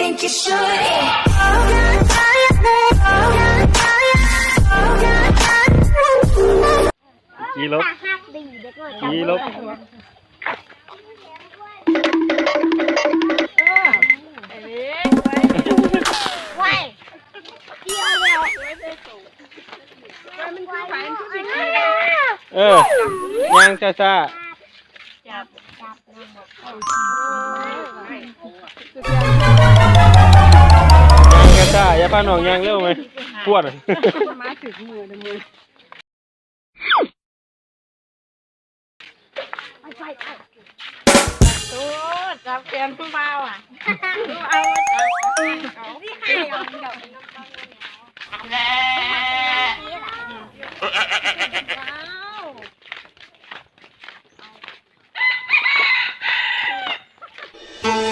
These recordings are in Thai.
think you should. Yeah. ขี่ลบ เออย่างช้าช้าๆย่างช้าๆอย่าพาน้องย่างเร็วไหมปวดมาถึงมือเด้อมือไปไปไปโอ้จับแขนผู้บ่าวอะเอาที่ให้เอาเดี๋ยวอ่า Wow!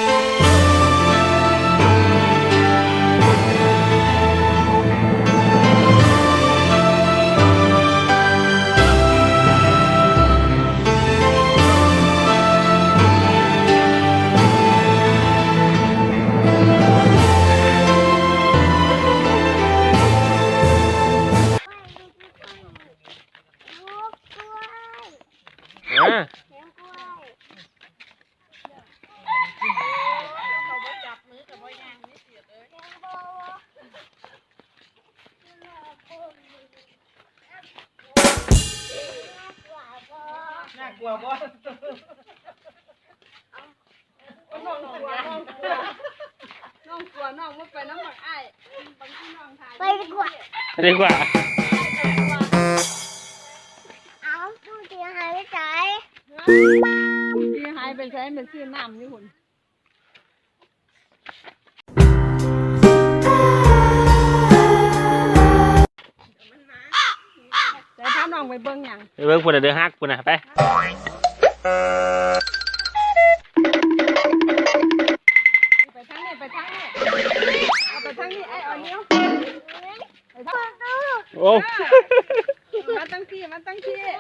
ากลัวบ่น้องกลัวน้องกลัวน้องกลัวน้องบ่ไปน้ำบักอ้ายบางทีน้องทายไปดีกว่า ดีกว่า เอาตู้เสียหายไปจ่ายที่หายไปใช้เป็นซื้อน้ำนี่คุณ น้องไปเบิ่งหยังไปเบิ่งปุ่นน่ะเดือฮักปุ่นน่ะไปไปทางนี้ไปทางนี้เอาไปทางนี้ไอ้เอานิ้วไปทางโอ้มาตั้งที่มาตั้งที่เอ้ย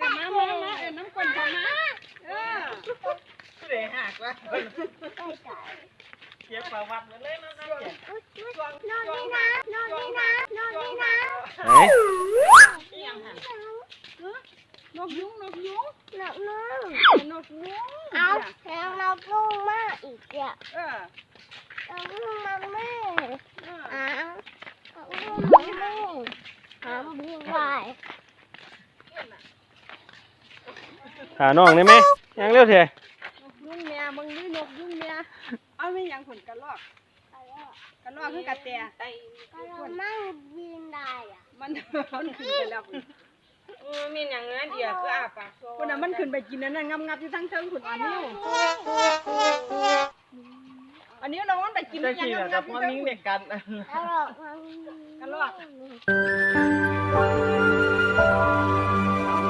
มามามาเอ้ยน้ำกลนเข้ามาเออเดี๋ยวหักละไปจ่ายเก็บประวัติมาเลยนะนะเก็บนอนนี่นะนอนนี่นะนอนนี่นะ ไหนนกยุงนกยุงหนักนึงนกยุงเอาแล้วเราลูกมาอีกอะเออเราลูกมาแม่เอออ้าวเราลูกมาแม่หามบุญไหวหาน้องได้ไหมย่างเร็วเถอะนกยุงเนี่ยมึงนี่นกยุงเนี่ยเอาไม่ยังผลกระลอก กระลอกคือกระแตก็เราไม่บินได้อะมันมันขึ้นไปแล้วมีอย่างงั้นเดียวคืออาปากโซ่คนน่ะมันขึ้นไปกินนั่นน่ะงับงับอยู่ทั้งเทิงขุนอันนิ้วอันนิ้วน้องมันไปกินจะยังขี่งับกังับบอพ่ยู่อทั้งนิ่งขุเด็นกกันกระโดดมันกระโดด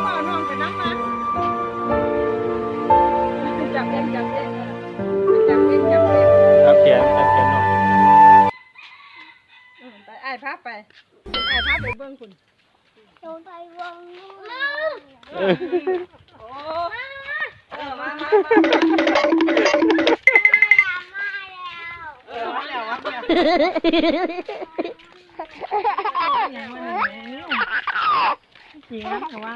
เอาน้องไปนั่งมาจับเองจับเองจับเองจับเองจับแขนจับแขนน้ พาไปไอ้พาไปเบิ้งคุณโดนไปวงนู้นเออโอ้เออมามาเออมาแล้วมาแล้วจริงนะแต่ว่า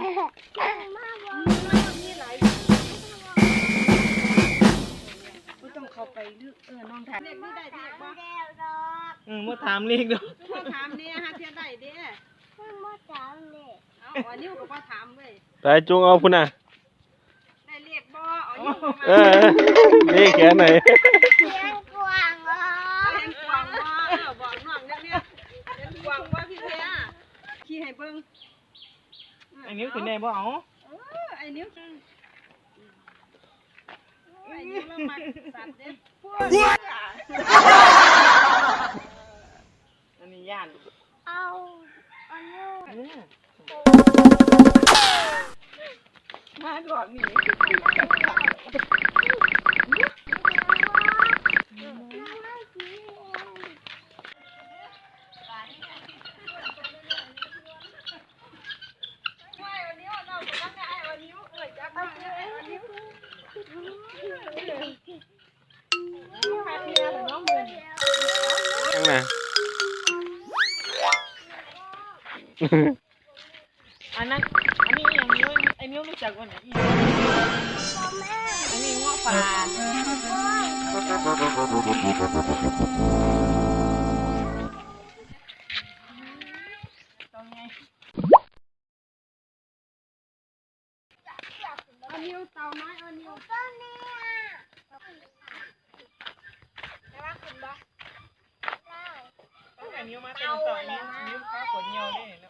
ต้องเข้าไปลึกเออน้องถามเด็กนี่ได้เด็กบ่ อืมมาถามเรียกดูมาถามเนี่ยฮะเทียได้เด้เอาอันนี้ก็มาถามเว้ยไปจุงเอาพุ่นน่ะได้เรียกบ่เอาอยู่มาเออนี่แขนไหนเห็นกวางบ่เออบอกน้องเนี่ยเนี่ยเห็นกวางบ่พี่เพียขี่ให้เบิ่งอันนี้คือแน่บ่เอาเออไอ้นิ้วไอ้นิ้วเรามักสัตว์เด้พว อันนั้นอันนี้อย่างนี้ไอ้นิ้วรู้จักว่าไหนอีอันนี้ง้อปลาตรงไงเอานิ้เต่าไม้อานิ้วต้องแต่นิ้วมาเป็นต่อนิ้วนิ้วข้าขนเยวได้เนะให้มาหาไอ้เอานิ้ว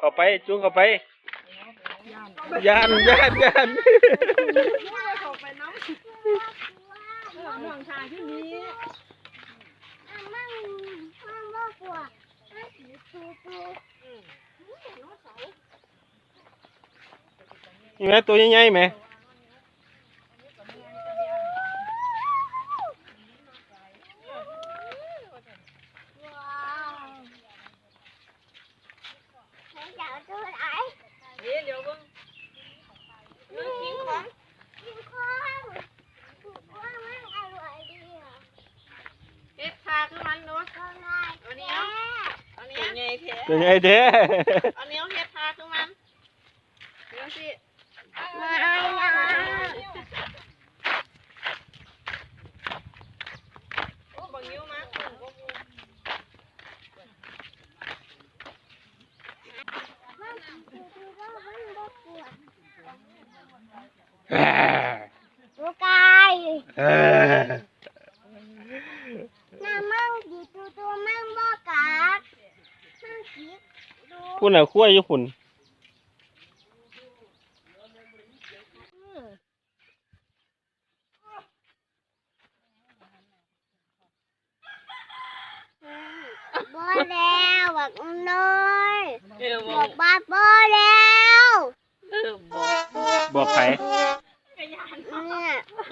เข้าไปจุ้งเข้าไปยานยานยานเขาไปน้ำเออหนองทางที่นี้นี่ไหม ตัวใหญ่ๆไหมนี่เดี๋ยวเบิ่งนี่ทิ้งของเฮ็ดทาคือมันเนาะเอาเนี้ยเอาเนี้ยไงแท้ตัวใหญ่แท้เอาเนี้ยเฮ็ดทาคือมันเดี๋ยวสิโอ้บังนิ้วมาขึ้นบ่มู เอ้อ ลูกกายเออน้ำมั่งดีตัวตัวมั่งบ่กัดมั่งสีดูคุณน่ะขั้วอยู่คุณบ่แล้วบักน้อยเออบอกบ้าบ่แล้วเออบอกบอกใครเนี่ย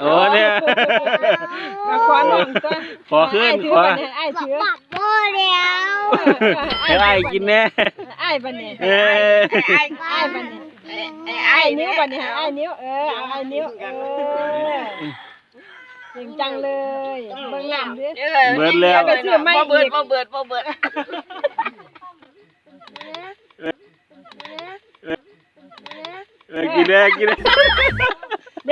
โอ้เนี่ยมาขวานหนองต้นขอขึ้นขอไอ้บอกถือบ้าบ่แล้วให้ไอ้กินแน่ไอ้บันเนี่ยเออไอ้ไอ้บันเนี่ยไอ้ไอ้ไอ้นิ้นิ้ววบับันดเนี่นี้ยไอ้นิ้วเออเอาไอ้นิ้วเออจริงจังเลยเบิ่งน้ำดิเบิดแล้วไปซื้อไม่บ่เบิดอีกบ่เบิดบ่เบิดเออกินแน่กินแน่เดี๋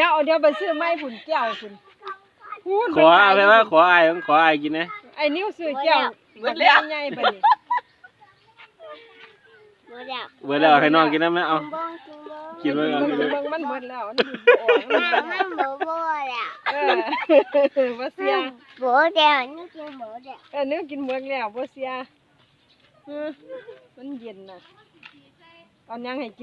ยวเอาเดี๋ยวไปซื้อไม้ผุนแก้วผุนพูนขออะไรวะขอไอ้ต้องขอไอ้กินนะไอ้นิ้วซื้อแก้วบักใหญ่ๆไปนี่บ่แล้วเบิดแล้วให้น้องกินนะแม่เอาบ้องจุงบ้องกินไว้ก่อนเบิ่งกินไว้เบิ่งมันหมดแล้วมันบ่ออกมันน้ำมันบ่บ่แล้วเออบ่เสียบ่แล้วนี่กินบ่แล้วเออนิ้วกินเมือกแล้วบ่เสียเออมันเย็นน่ะตอนยังให้กิน